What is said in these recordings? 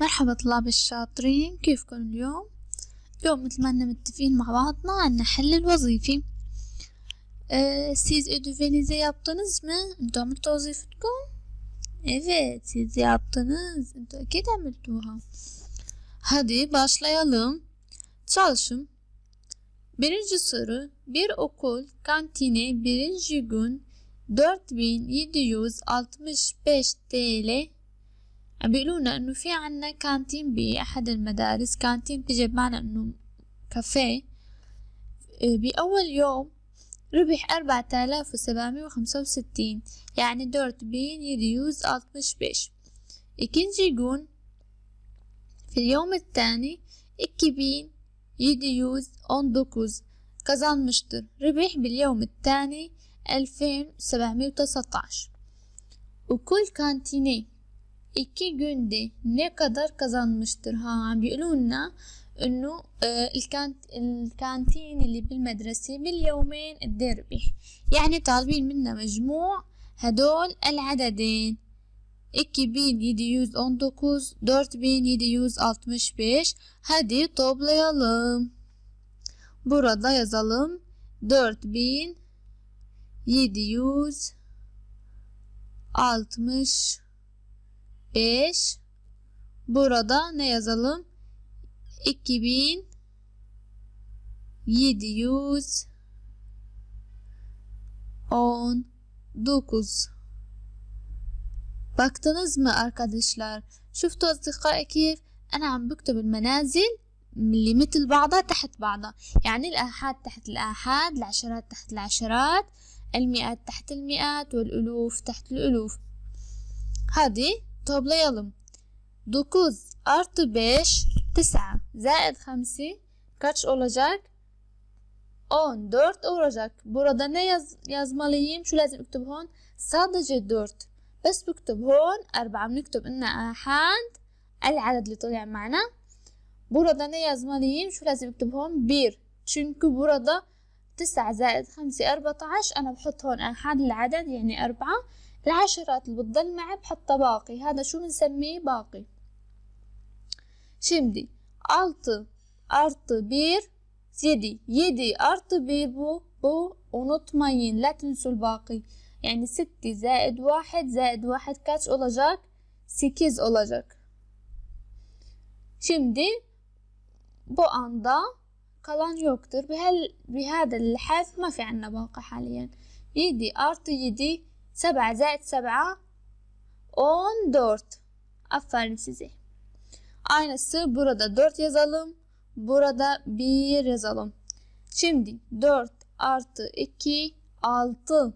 مرحبا طلاب الشاطرين كيفكم اليوم؟ اليوم مثل ما متفقين مع بعضنا عنا حل الوظيفي أه siz ödevinizi yaptınız mı? انتوا عملتوا وظيفتكم؟ Evet siz yaptınız. انتوا أكيد عملتوها. Hadi başlayalım. Çalışın. Birinci soru. Bir okul kantini birinci gün 4765 TL بيقولوا لنا إنه في عنا كانتين باحد المدارس كانتين بتجي بمعنى إنه كافيه. باول يوم ربح أربعة آلاف وسبعمية وخمسة وستين. يعني bin yedi yüz altmış beş İkinci gün في اليوم الثاني bin yedi yüz on dokuz kazanmıştır. ربح باليوم الثاني ألفين وسبعمية وتسعة عشر وكل كانتيني iki günde ne kadar kazanmıştır ha بيقولوا انه الكانت الكانتين اللي بالمدرسة باليومين قد ربح يعني طالبين منا مجموع هدول العددين 2719 4765 hadi toplayalım. Burada yazalım 4760 5 burada ne yazalım? 2719 Baktınız mı arkadaşlar? شفتوا أصدقائي كيف أنا عم بكتب المنازل اللي مثل بعضها تحت بعضها يعني الآحاد تحت الآحاد العشرات تحت العشرات المئات تحت المئات والألوف تحت الألوف هذه toplayalım. 9 artı 5 9 زائد 5 kaç olacak? 14 olacak. Burada ne yaz yazmalıyım? شو لازم اكتب هون؟ sadece 4 بس بكتب هون أربعة بنكتب إنها آحاد العدد اللي طلع معنا burada ne yazmalıyım? شو لازم اكتب هون؟ 1 çünkü burada 9 زائد 5 14 أنا بحط هون آحاد العدد يعني أربعة العشرات اللي بتضل معي بحطها باقي هذا شو بنسميه باقي Şimdi 6 artı 1 7 7 artı 1 bu bu unutmayın لا تنسوا الباقي yani 6 زائد 1 زائد 1 kaç olacak 8 olacak şimdi bu anda kalan yoktur بهال بهذا الحذف ما في عنا باقي حاليا 7 artı 7 7 زائد 7 14 aferin size aynısı burada 4 yazalım burada 1 yazalım şimdi 4 artı 2 6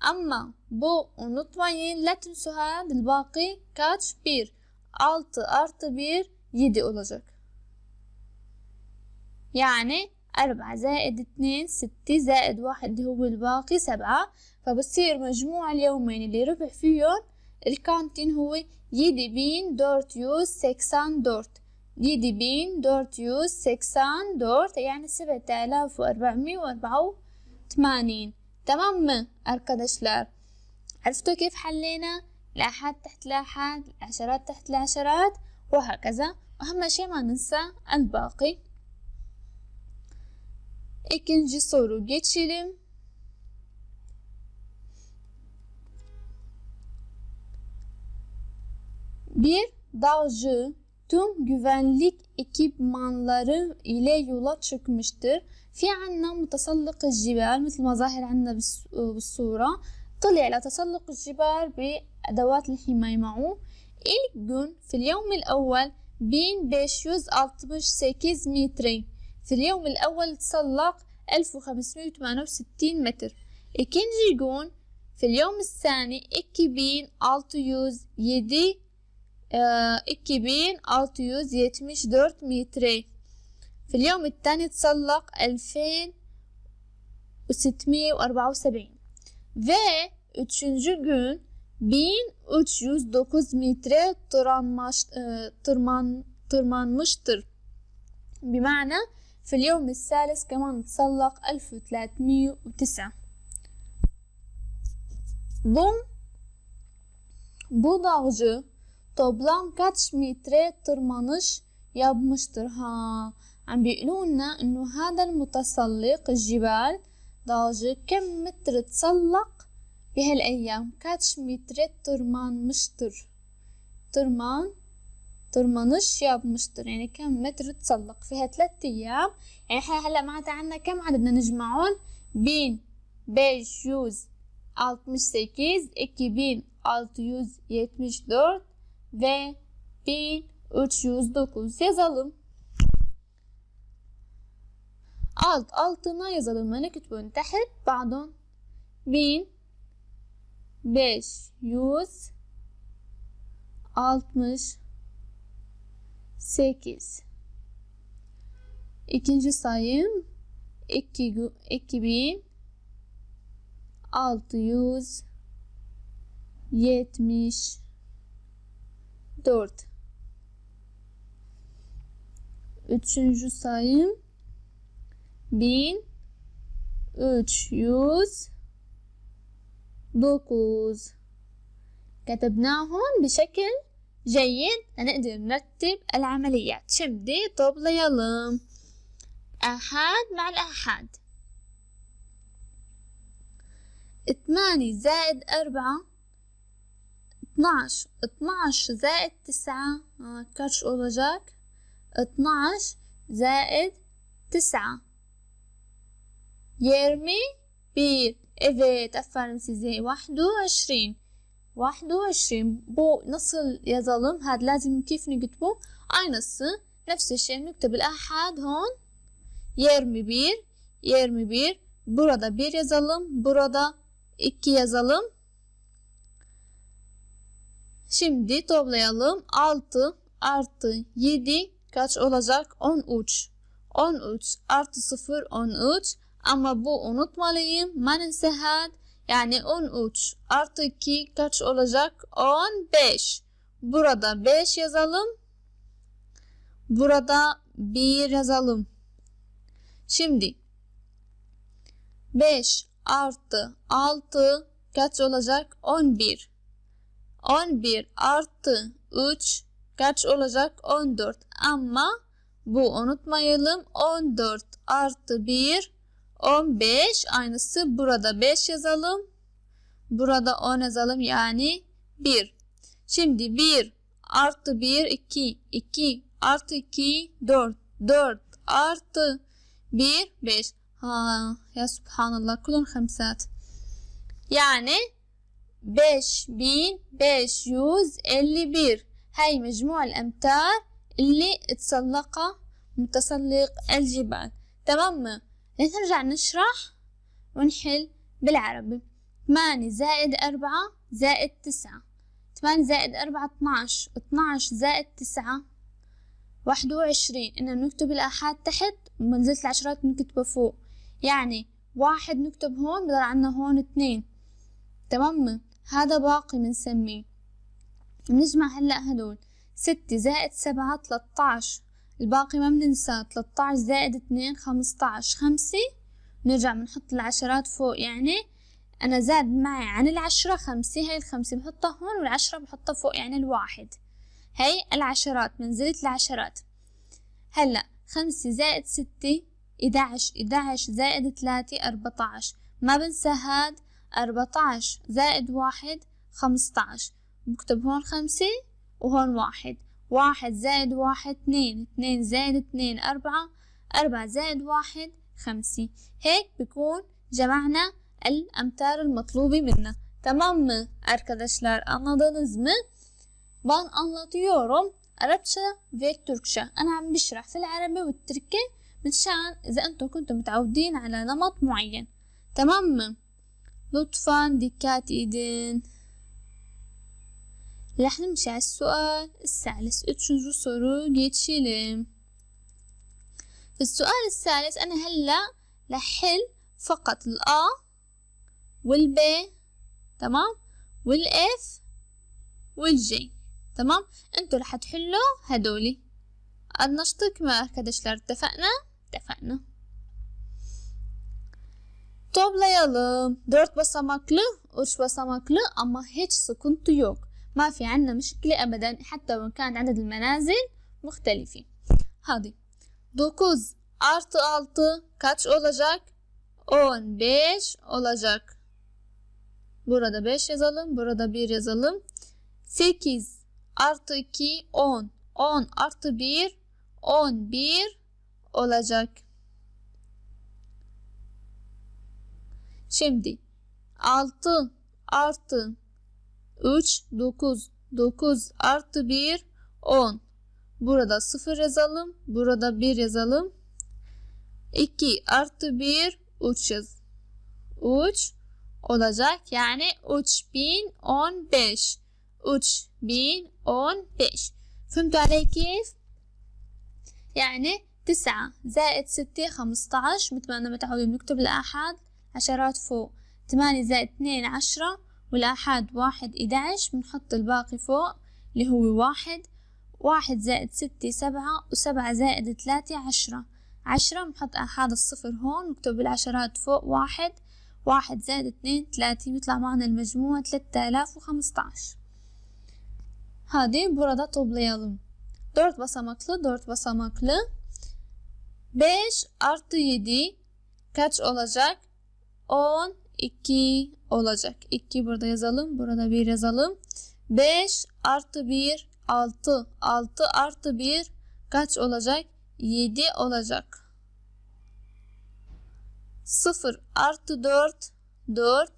ama bu unutmayın la تنسوا هذا الباقي kaç 1 6 artı 1 7 olacak يعني أربعة زائد اتنين ستة زائد واحد هو الباقي سبعة. فبصير مجموع اليومين اللي ربح فيهم الكانتين هو يدي بين دورت يوز سكسان دورت يدي بين دورت يوز سكسان دورت يعني سبعة آلاف وأربعمية وأربعة وثمانين. تمام؟ arkadaşlar عرفتوا كيف حلينا؟ الآحاد تحت الآحاد العشرات تحت العشرات وهكذا. أهم شيء ما ننسى الباقي. İkinci soru geçelim. Bir dağcı tüm güvenlik ekipmanları ile yola çıkmıştır. في عنا متسلق الجبال مثل ما ظاهر عنا بالصورة طلع لتسلق الجبال بأدوات الحماية معه ilk gün في اليوم الأول بين 568 متر في اليوم الأول تسلق 1568 متر. ikinci gün في اليوم الثاني 2607 2674 متر في اليوم الثاني تسلق 2674 ve üçüncü gün 1309 metre tırmanmış, tırman, tırmanmıştır. بمعنى في اليوم الثالث كمان تسلق 1309 bu bu dağcı toplam kaç metre tırmanış yapmıştır ha عم بيقولوا لنا انه هذا المتسلق الجبال ضاجة كم متر تسلق بهالايام كاتش متر tırmanmıştır tırman ترمانش yapmıştır يعني كم متر تسلق فيها ثلاثة ايام يعني احنا هلا معناتها عنا كم عدد بدنا نجمعهم بين بيش يوز 68 2674 ve 1309 yazalım. Alt altına yazalım. نكتبون تحت بعضهم bin beş yüz altmış sekiz İkinci sayım iki, iki bin altı yüz yetmiş dört Üçüncü sayım bin üç yüz dokuz كتبناهم بشكل جيد. لنقدر نرتب العمليات. شمدي طبليلم أحد مع الأحد ثمانية زائد أربعة. اثناش. اثناش زائد تسعة. آه كرش أولجاك اثناش زائد تسعة. يرمي bir evet aferin size 21 21 bu nasıl yazalım هاد لازم كيف نكتبه aynısı نفس الشيء نكتب الأحد هون يرمي bir يرمي bir burada bir yazalım burada iki yazalım şimdi toplayalım 6 artı 7 kaç olacak 13 13 artı 0 13 ama bu unutmalıyım ما ننسى yani 13 artı 2 kaç olacak? 15 burada 5 yazalım. Burada 1 yazalım. Şimdi 5 artı 6 kaç olacak? 11 11 artı 3 kaç olacak? 14 ama bu unutmayalım. 14 artı 1 15 aynısı burada 5 yazalım. Burada 10 yazalım yani 1. Şimdi 1 artı 1 2 2 artı 2 4 4 artı 1 5 ha ya subhanallah kulun hamsat yani 5551 هاي مجموع الأمتار اللي تسلقها متسلق الجبال تمام نرجع نشرح ونحل بالعربي. ثمانية زائد أربعة زائد تسعة. ثمانية زائد أربعة اثناش اثناش زائد تسعة واحد وعشرين. إن نكتب الآحاد تحت ومنزلة العشرات بنكتبها فوق. يعني واحد نكتب هون بضل عنا هون اثنين. تمام؟ هذا باقي بنسميه. بنجمع هلأ هدول. ستة زائد سبعة تلاتاش الباقي ما بننساه 13 زائد 2 15 خمسة. نرجع بنحط العشرات فوق يعني أنا زاد معي عن العشرة خمسة هاي الخمسة بحطها هون والعشرة بحطها فوق يعني الواحد. هاي العشرات منزلة العشرات. هلأ خمسة زائد ستة إدعش إدعش زائد ثلاثة أربعتاش ما بنسى هاد أربعتاش زائد واحد خمستاش بكتب هون خمسة وهون واحد. واحد زائد واحد اثنين اثنين زائد اثنين أربعة أربعة زائد واحد خمسة هيك بكون جمعنا الأمتار المطلوبة منا. tamam mı arkadaşlar anladınız mı ben anlatıyorum Arapça ve Türkçe أنا عم بشرح في العربي والتركي مشان إذا أنتم كنتم متعودين على نمط معين. تمام؟ لطفا dikkat edin على السؤال الثالث. اتشنجو soru geçelim السؤال الثالث أنا هلا لحل فقط الأ والب تمام؟ والإف والجي تمام؟ أنتوا رح تحلوا هدولي anlaştık mı arkadaşlar اتفقنا؟ اتفقنا. Toplayalım. Dört basamaklı, üç basamaklı ama hiç sıkıntı yok. ما في عنا مشكلة أبدا حتى وإن كان عدد المنازل مختلفة hadi 9 artı 6 kaç olacak? 15 olacak. Burada 5 yazalım. Burada 1 yazalım. 8 artı 2 10. 10 artı 1 11 olacak. Şimdi 6 artı 3 9 9 artı 1 10 Burada 0 yazalım. Burada 1 yazalım. 2 artı 1 3 yaz. 3 olacak. Yani 3015. 3015. فهمتوا علي كيف؟ يعني تسعة زائد ستة خمسطعش مثل ما أنا متعودين بنكتب الآحاد عشرات فوق تمانية زائد اتنين عشرة والآحاد واحد إدعش بنحط الباقي فوق اللي هو واحد واحد زائد ستة سبعة وسبعة زائد ثلاثة عشرة عشرة بنحط آحاد الصفر هون نكتب العشرات فوق واحد واحد زائد اثنين ثلاثة بيطلع معنا المجموع ثلاثة آلاف وخمسطعش Hadi burada toplayalım. 4 basamaklı 4 basamaklı 5 artı 7 kaç olacak? 12 olacak. 2 burada yazalım. Burada 1 yazalım. 5 artı 1 6. 6 artı 1 kaç olacak? 7 olacak. 0 artı 4 4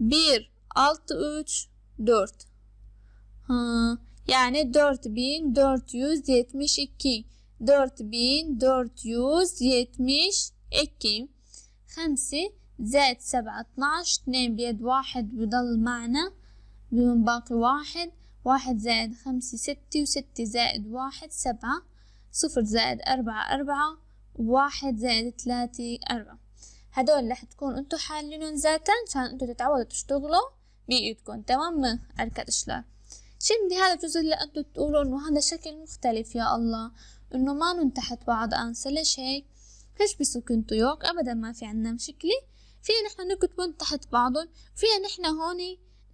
1 6 3 4 ha, yani 4472 4472 خمسة زائد سبعة اتناش اتنين بيد واحد بضل معنا بدون باقي واحد. واحد زائد خمسة ستة وستة زائد واحد سبعة. صفر زائد أربعة أربعة وواحد زائد ثلاثة أربعة. هدول رح تكون انتو حالينهم ذاتا عشان انتو تتعودوا تشتغلوا بإيدكم تمام؟ أركات إشلال شندي هذا الجزء اللي انتو تقولوا انه هذا شكل مختلف يا الله إنه ما ننتحت بعض انسى ليش هيك؟ فيش بسكن طيوق ابدا ما في عنا مشكلة. فينا نحن نكتبون تحت بعضهم فينا نحن هون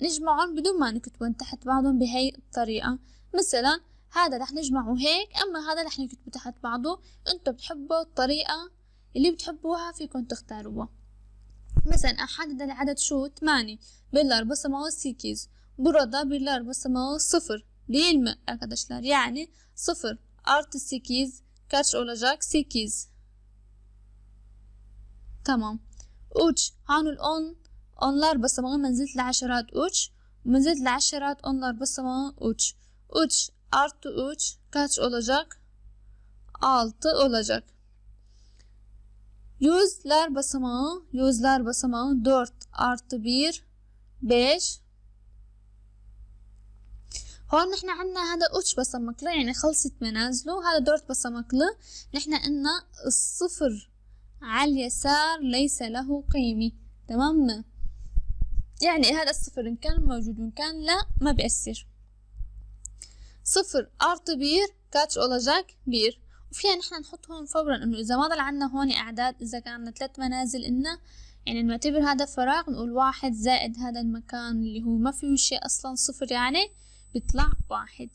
نجمعهم بدون ما نكتبون تحت بعضهم بهي الطريقة. مثلا هذا رح نجمعه هيك أما هذا رح نكتبه تحت بعضه. أنتو بتحبوا الطريقة اللي بتحبوها فيكم تختاروها. مثلا أحدد العدد شو؟ ثمانية. بلار بصمة سيكيز برضا بلار بصمة صفر. ليلم اركادشلار يعني صفر. أرت سيكيز كاتش أولا جاك سيكيز تمام uç hanul on. Onlar basamağı menzilet aşarat uç menzilet aşarat onlar basamağı uç uç artı uç kaç olacak? 6 olacak. Yüzler basamağı yüzler basamağı 4 artı 1 5 هون نحن عنا هذا أتش بصمقلة يعني خلصت منازله هذا دورت بصمقلة نحن قلنا الصفر على اليسار ليس له قيمة. تمام؟ يعني هذا الصفر إن كان موجود وإن كان لا ما بيأثر. صفر artı bir kaç olacak bir وفيها نحن نحط هون فورا إنه إذا ما ضل عنا هون أعداد إذا كان عنا ثلاث منازل إلنا يعني نعتبر هذا فراغ نقول واحد زائد هذا المكان اللي هو ما فيه شيء أصلا صفر يعني بيطلع واحد.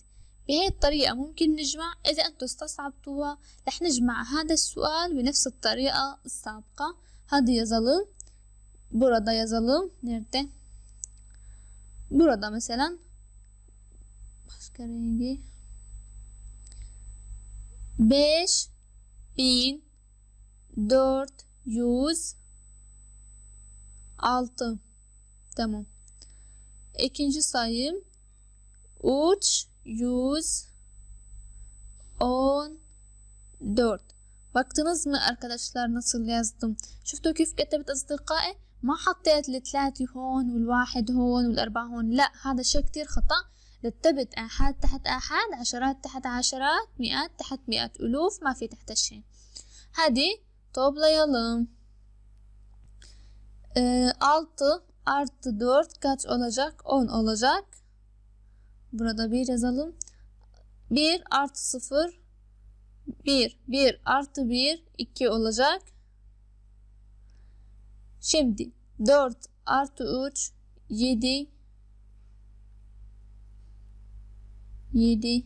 بهي الطريقة ممكن نجمع إذا أنتوا استصعبتوها رح نجمع هذا السؤال بنفس الطريقة السابقة. هذا يا ظلم برضا يا ظلم نرتى برضا مثلا بشكرينجي بيش بين دورت يوز. ألت تمام. إكينجي صايم. أوتش. use on 4 Baktınız mı arkadaşlar nasıl yazdım? شفتوا كيف كتبت أصدقائي؟ ما حطيت الثلاثة هون والواحد هون والأربعة هون لا هذا شيء كتير خطأ رتبت آحاد تحت آحاد عشرات تحت عشرات مئات تحت مئات ألوف ما في تحت شيء هذه طوب ليالم e, 6 artı 4 kaç olacak? 10 olacak. Burada 1 yazalım. 1 artı 0 1. 1 artı 1 2 olacak. Şimdi 4 artı 3 7 7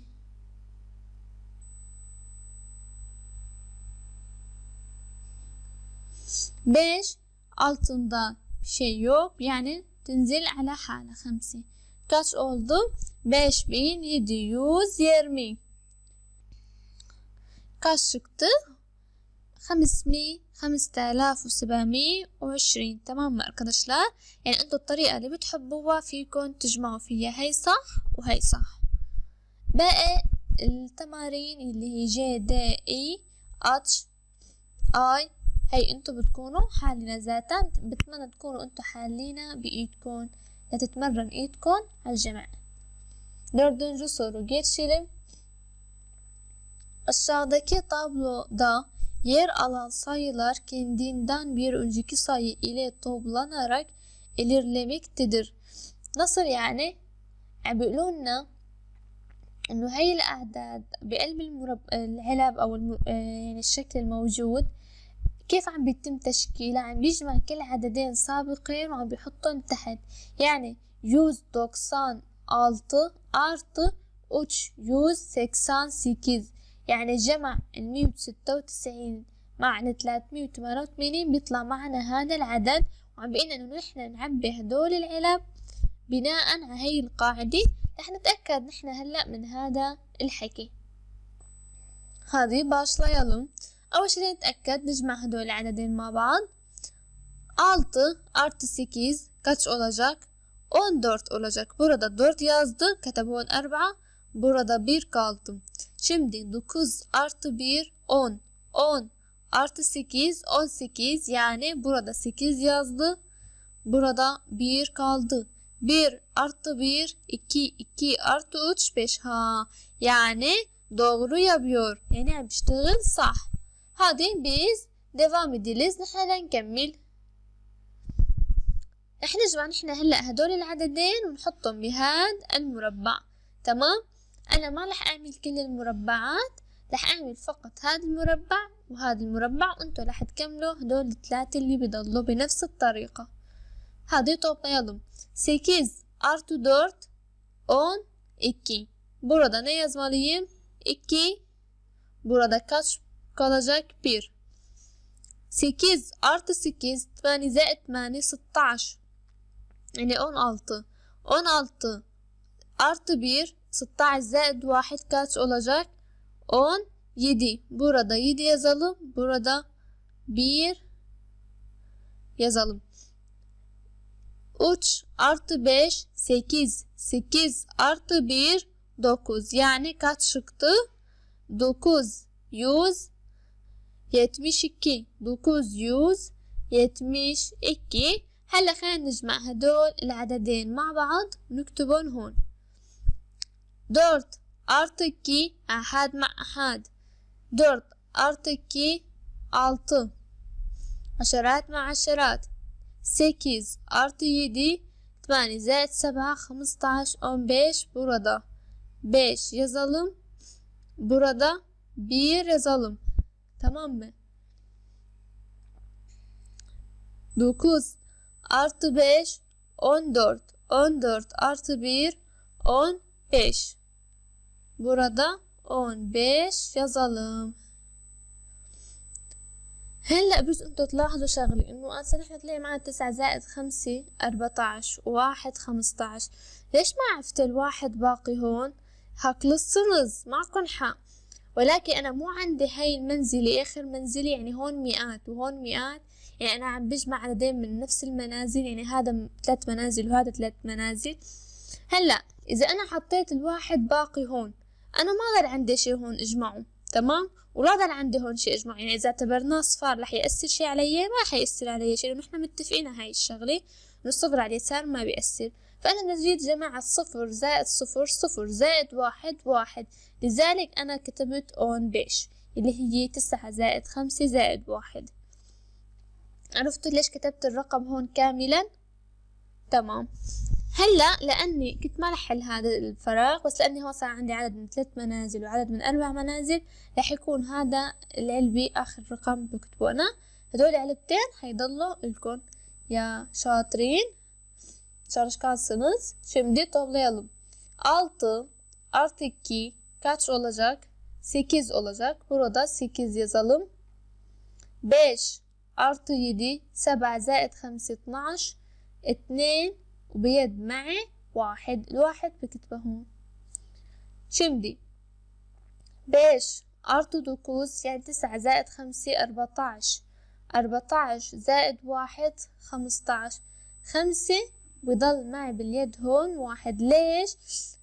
5 altında bir şey yok. Yani tenzil ala hala 5. Kaç oldu? 5720 kaç çıktı? 500 5720 تمام arkadaşlar? يعني أنتوا الطريقة اللي بتحبوها فيكم تجمعوا فيها هي صح وهي صح باقي التمارين اللي هي جي دي اي اتش اي هي أنتوا بتكونوا حالنا ذاتا بتمنى تكونوا أنتوا حالينا بايدكم لتتمرن ايدكم على الجمع Dördüncü soru geçelim. Aşağıdaki tabloda yer alan sayılar kendinden bir önceki sayı ile toplanarak ilerlemektedir. Nasıl يعني؟ يعني بيقولوا لنا انه هاي الاعداد بقلب المرب... العلب أو الم... يعني الشكل الموجود كيف عم بيتم تشكيلها عم بيجمع كل عددين سابقين وعم بيحطهم تحت. يعني يوز دوكسان altı artı uç yüz seksen sekiz يعني جمع المية وستة وتسعين مع تلاتمية وتمانية وتمانين بيطلع معنا هذا العدد. وعم بقينا إنه نحن نعبي هدول العلب بناء على هاي القاعدة. رح نتأكد نحن هلأ من هذا الحكي. هذه başlayalım أول شي نتأكد نجمع هدول العددين مع بعض 6 artı 8 kaç olacak? 14 olacak. Burada 4 yazdı. Katabon 4. Burada 1 kaldı. Şimdi 9 artı 1 10. 10 artı 8 18 yani burada 8 yazdı. Burada 1 kaldı. 1 artı 1 2 2 artı 3 5 ha yani doğru yapıyor. Yani بيشتغل صح. Hadi biz devam ediliz. نحن نكمل. رح نجمع نحن هلأ هدول العددين ونحطهم بهذا المربع تمام؟ أنا ما رح أعمل كل المربعات رح أعمل فقط هذا المربع وهذا المربع وأنتوا رح تكملوا هدول الثلاثة اللي بيضلوا بنفس الطريقة. هذه toplayalım 8 artı 4 10 2 burada ne yazmalıyım 2 burada kaç kalacak 1. 8 artı 8 tmanize etmani 16. Yani 16. 16 artı 1 16 zaid 1 kaç olacak? 17. Burada 7 yazalım. Burada 1 yazalım. 3 artı 5 8. 8 artı 1 9. Yani kaç çıktı? 9. 100 72 900 72 هلا خلينا نجمع هدول العددين مع بعض ونكتبهم هون دورت ارتكي احاد مع احاد دورت ارتكي altı عشرات مع عشرات sekiz artı yedi ثمانية زائد سبعة خمسطعش on beş burada beş yazalım burada bir yazalım Tamam mı dokuz artı 5 14 14 artı 1 15 burada 15 yazalım هلا بجوز انتو تلاحظوا شغلة انه هسه نحن تلاقي معنا تسعة زائد خمسة أربعتاش وواحد خمستاش ليش ما عرفت الواحد باقي هون؟ هاك للصنز معكن حق ولكن أنا مو عندي هاي المنزلة آخر منزلة يعني هون مئات وهون مئات. يعني أنا عم بجمع عددين من نفس المنازل يعني هذا ثلاث منازل وهذا ثلاث منازل. هلأ إذا أنا حطيت الواحد باقي هون أنا ما ضل عندي شي هون أجمعه تمام؟ ولا ضل عندي هون شي أجمعه. يعني إذا اعتبرناه صفار رح يأثر شي علي؟ ما حيأثر علي شي لأنه إحنا متفقين هاي الشغلة إنه الصفر على اليسار ما بيأثر. فأنا نجيت جمع صفر زائد صفر صفر زائد واحد واحد. لذلك أنا كتبت أون بيش اللي هي تسعة زائد خمسة زائد واحد. عرفتوا ليش كتبت الرقم هون كاملا؟ تمام. هلأ لأني كنت ما رح حل هذا الفراغ بس لأني هون صار عندي عدد من ثلاث منازل وعدد من أربع منازل رح يكون هذا العلبي آخر رقم بكتبه أنا هدول علبتين حيضلوا لكم يا شاطرين. çalışkansınız. Şimdi toplayalım. 6 artı 2 kaç olacak? 8 olacak. Burada 8 yazalım. 5 artı 7 7 زائد 5 12 2 وبيد معي واحد الواحد بكتبه هون şimdi 5 artı 9 يعني 9 زائد 5 14 14 زائد واحد 15 5 بضل معي باليد هون واحد. ليش؟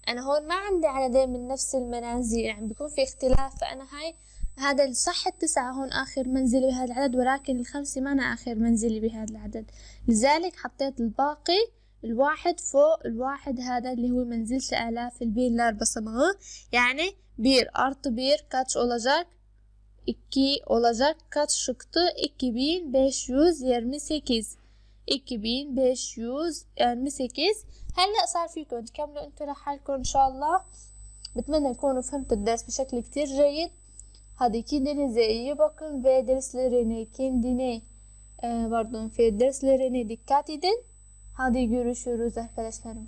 أنا هون ما عندي عددين من نفس المنازل يعني بيكون في اختلاف. فأنا هاي هذا الصح التسعة هون آخر منزلي بهذا العدد ولكن الخمسة ما أنا آخر منزلي بهذا العدد. لذلك حطيت الباقي الواحد فوق الواحد هذا اللي هو منزلة الآلاف الbirler basamağı yani bir artı bir kaç olacak 2 olacak kaç çıktı 2528 2528 هلا صار فيكم تكملوا انتوا لحالكم ان شاء الله بتمنى تكونوا فهمتوا الدرس بشكل كتير جيد Hadi kendinize iyi bakın ve derslerine kendine e, pardon ve derslerine dikkat edin. Hadi görüşürüz arkadaşlarım.